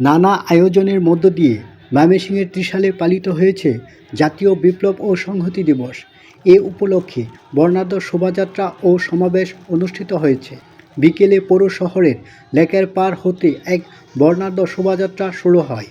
নানা আয়োজনের মধ্য দিয়ে ময়মনসিংহের ত্রিশালে পালিত হয়েছে জাতীয় বিপ্লব ও সংহতি দিবস। এ উপলক্ষে বর্ণাঢ্য শোভাযাত্রা ও সমাবেশ অনুষ্ঠিত হয়েছে। বিকেলে পৌর শহরের লেকের পার হতে এক বর্ণাঢ্য শোভাযাত্রা শুরু হয়,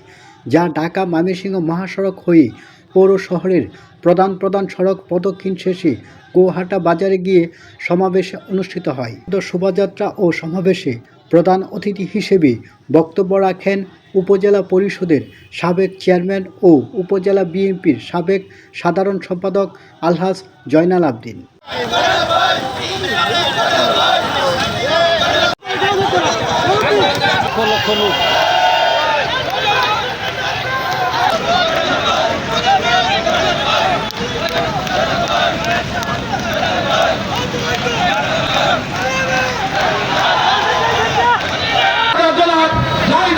যা ঢাকা ময়মনসিংহ মহাসড়ক হয়ে পৌর শহরের প্রধান প্রধান সড়ক প্রদক্ষিণ শেষে গোহাটা বাজারে গিয়ে সমাবেশে অনুষ্ঠিত হয়। শোভাযাত্রা ও সমাবেশে প্রধান অতিথি হিসেবে বক্তব্য রাখেন উপজেলা পরিষদের সাবেক চেয়ারম্যান ও উপজেলা বিএনপির সাবেক সাধারণ সম্পাদক আলহাজ জয়নাল আবদিন।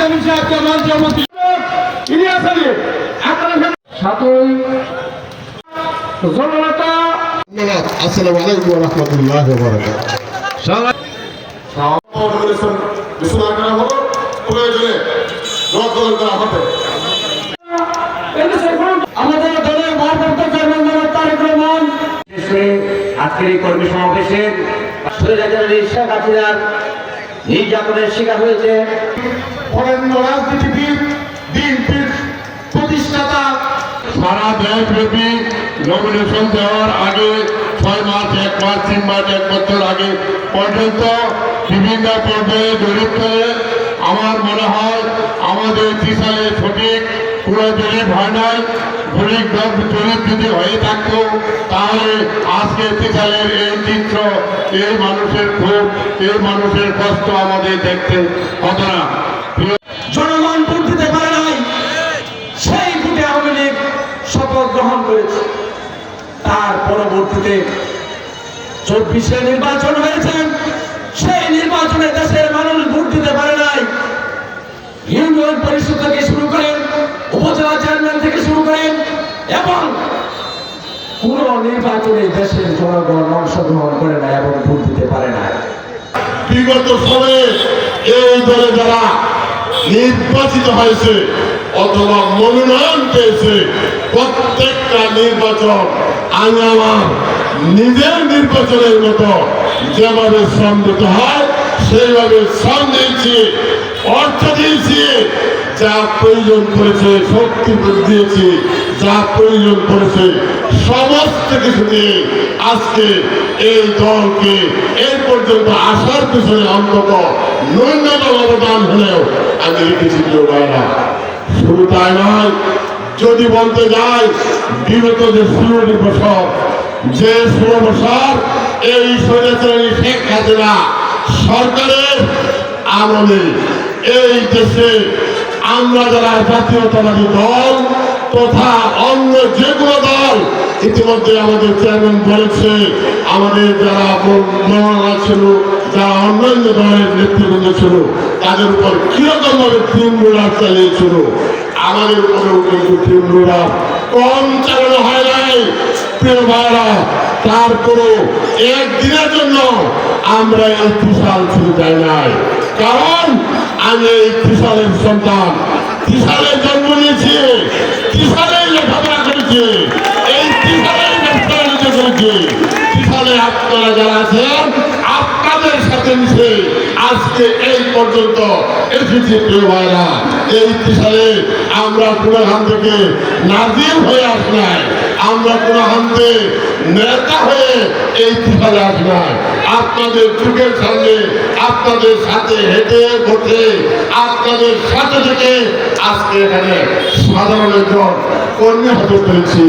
জাহিদ আমিন সাহেবকে মঞ্চে ইলিয়াস আলী সাতই জনতা ধন্যবাদ আসসালামু আলাইকুম ওয়া রাহমাতুল্লাহি ওয়া বারাকাতুহু। বিশ্বনাথ করা হলো প্রয়োজনে রদ করা হবে আমাদের দলের ভারপ্রাপ্ত চেয়ারম্যান জনাব তারেক রহমান। আজকের এই কর্মী সমাবেশে স্বৈরাচারী শেখ হাসিনার নির্যাতনের শিকার হয়েছে। বরেণ্য রাজনীতিবিদ বিএনপির প্রতিষ্ঠাতা। সারা দেশব্যাপী নমিনেশন দেওয়ার আগে ছয় মাস এক মাস তিন মাস এক বছর আগে পর্যন্ত বিভিন্ন পর্যায়ে করে আমার মনে হয় আমাদের ত্রিশালে সঠিক পুরো জরিপ হয় নাই। জরিপ জরিপ যদি হয়ে থাকতো তাহলে আজকে ত্রিশালের এই চিত্র এই মানুষের ক্ষোভ এই মানুষের কষ্ট আমাদের দেখতে হতো না। জনগণ ভোট দিতে পারে নাই, সেই ভোটে আওয়ামী লীগ শপথ গ্রহণ করেছে। তার পরবর্তীতে চব্বিশে নির্বাচন হয়েছে, সেই নির্বাচনে দেশের মানুষ ভোট দিতে পারে নাই। ইউনিয়ন পরিষদ থেকে শুরু করেন উপজেলা চেয়ারম্যান থেকে শুরু করেন এবং কোন নির্বাচনে দেশের জনগণ অংশগ্রহণ করে না এবং ভোট দিতে পারে না বিগত সময়ে এই দলে যারা নির্বাচিত হয়েছে অথবা মনোনয়ন পেয়েছে, প্রত্যেকটা নির্বাচন আমি আমার নিজের নির্বাচনের মতো যেভাবে শ্রম দিতে হয়, সেইভাবে শ্রম দিয়েছি, অর্থ দিয়েছি যা প্রয়োজন করেছে, শক্তি দিয়েছি, যা প্রয়োজন করেছে, সমস্ত কিছু দিয়ে আজকে এই দলকে এই পর্যন্ত আসার পিছনে অন্তত ন্যূনতম অবদান হলেও আমি রেখেছি, প্রিয় ভাইরা শুধু তাই নয়, যদি বলতে যাই, বিগত যে ষোলোটি বছর যে ষোলো বছর এই স্বৈরাচারী শেখ হাসিনা সরকারের আমলে এই দেশে আমরা যারা জাতীয়তাবাদী দল তথা অন্য যে কোনো দল, ইতিমধ্যে আমাদের চেয়ারম্যান বলেছে, আমাদের যারা মৌলানা ছিল, যারা অন্যান্য দলের নেতৃবৃন্দ ছিল, তাদের উপর কীরকম ভাবে তৃণমূলার চালিয়েছিল? আমাদের উপরেও কিন্তু তৃণমূলার কম চালানো হয় নাই। প্রিয় ভাইরা তারপরও একদিনের জন্য আমরা এই ত্রিশাল ছেড়ে যাই নাই। কারণ আমি এই ত্রিশালের সন্তান। ত্রিশালে জন্ম নিয়েছি ত্রিশালে লেখাপড়া করেছি। এই ত্রিশালে ব্যবসা করেছি ত্রিশালে আপনারা যারা আছেন, আপনাদের সাথে মিশে আজকে এই পর্যন্ত এসেছি, প্রিয় ভাইরা এই ত্রিশালে আমরা কোনোখান থেকে নাজির হয়ে আস নাই আমরা কোনো হান্তে নেতা হয়ে এই ত্রিশালে আসব। না আপনাদের চোখের সামনে, আপনাদের সাথে হেঁটে বসে, আপনাদের সাথে থেকে আজকে এখানে সাধারণ একজন কর্মী হাজার পেরেছি